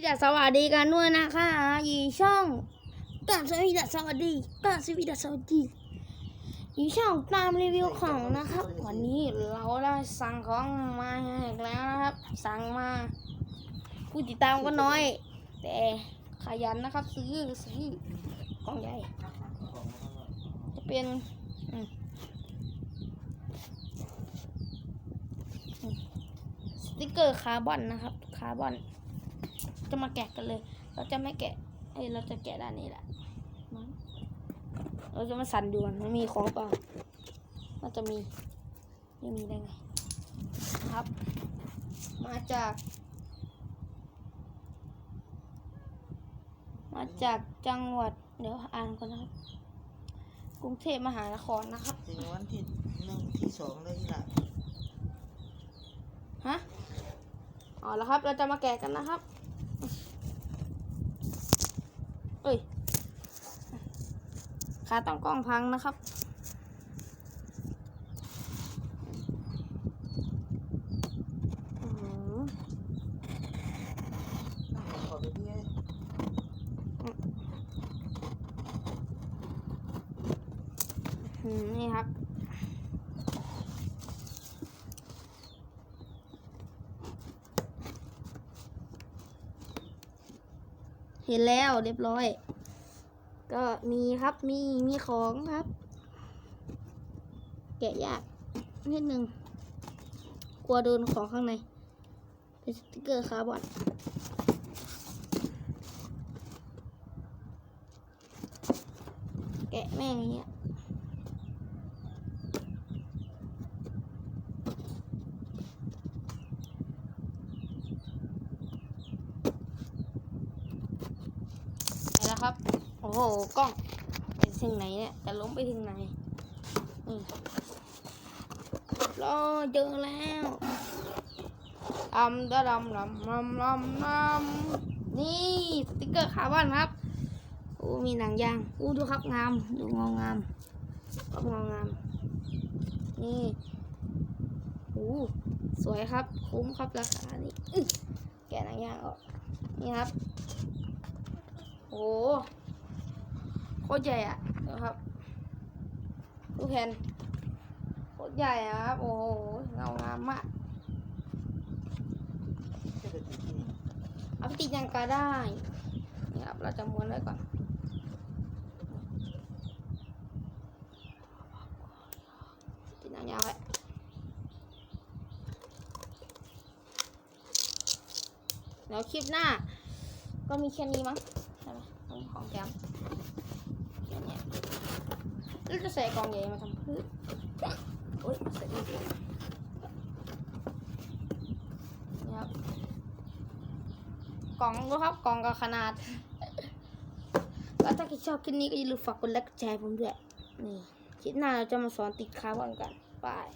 พี่ดาสวัสดีกันด้วยนะคะยีช่องกาสวีดาสวัสดีกาสวีดาสวัสดียีช่องตามรีวิวของนะครับ วันนี้เราได้สั่งของมาอีกแล้วนะครับ สั่งมาผู้ติดตามก็น้อย แต่ขยันนะครับ ซื้อซื้อกล่องใหญ่ จะเป็นสติกเกอร์คาร์บอนนะครับคาร์บอน จะมาแกะกันเลย เราจะไม่แกะเอ้ยเราจะแกะด้านนี้แหละมั้งเราจะมาสั่นดูกันมันมีของเปล่าน่าจะมีไม่มีได้ไงครับ มาจาก มาจากจังหวัด เดี๋ยวอ่านก่อนนะครับ กรุงเทพมหานครนะครับถึงวันที่หนึ่งที่สองเลยที่ละฮะอ๋อแล้วครับ เราจะมาแกะกันนะครับ เอ้ยขาต้องกล้องพังนะครับอื้อหือขอไปที่ให้อืมนี่ครับ เห็นแล้วเรียบร้อย ก็มีครับมีมีของครับ แกะยากนิดนึงกลัวโดนของข้างใน เป็นสติกเกอร์คาร์บอนแกะแม่งเงี้ย ไปแล้ว ครับ โอ้โหกล้องไปถึงไหนเนี่ยจะล้มไปถึงไหนนี่รอเจอแล้วดำดำดำดำดำดำดำนี่สติ๊กเกอร์คาร์บอนครับโอ้มีหนังยางอู้ดูครับงามดูงองามก็งองาม นี่โอ้สวยครับ คุ้มครับราคานี่แกะหนังยางออกนี่ครับ โอ้โคตรใหญ่อะนะครับดูแผ่นโคตรใหญ่อะครับ โอ้โหเงางามมากจะเอาไปติดยังกาได้นี่ครับเราจะม้วนไว้ก่อนติดยาวไว้แล้วคลิปหน้า ก็มีแค่นี้มั้งใช่ไหมของของแจมแค่เนี้ยแล้วจะใส่กล่องใหญ่มาทำพืชโอ๊ยใส่ไม่ดีนี่ครับกล่องดูครับกล่องกับขนาดแล้วถ้าใครชอบคลิปนี้ก็อย่าลืมฝากกดไลค์กดแชร์ผมด้วยนี่คลิปหน้าเราจะมาสอนติดคาร์บอนกันบาย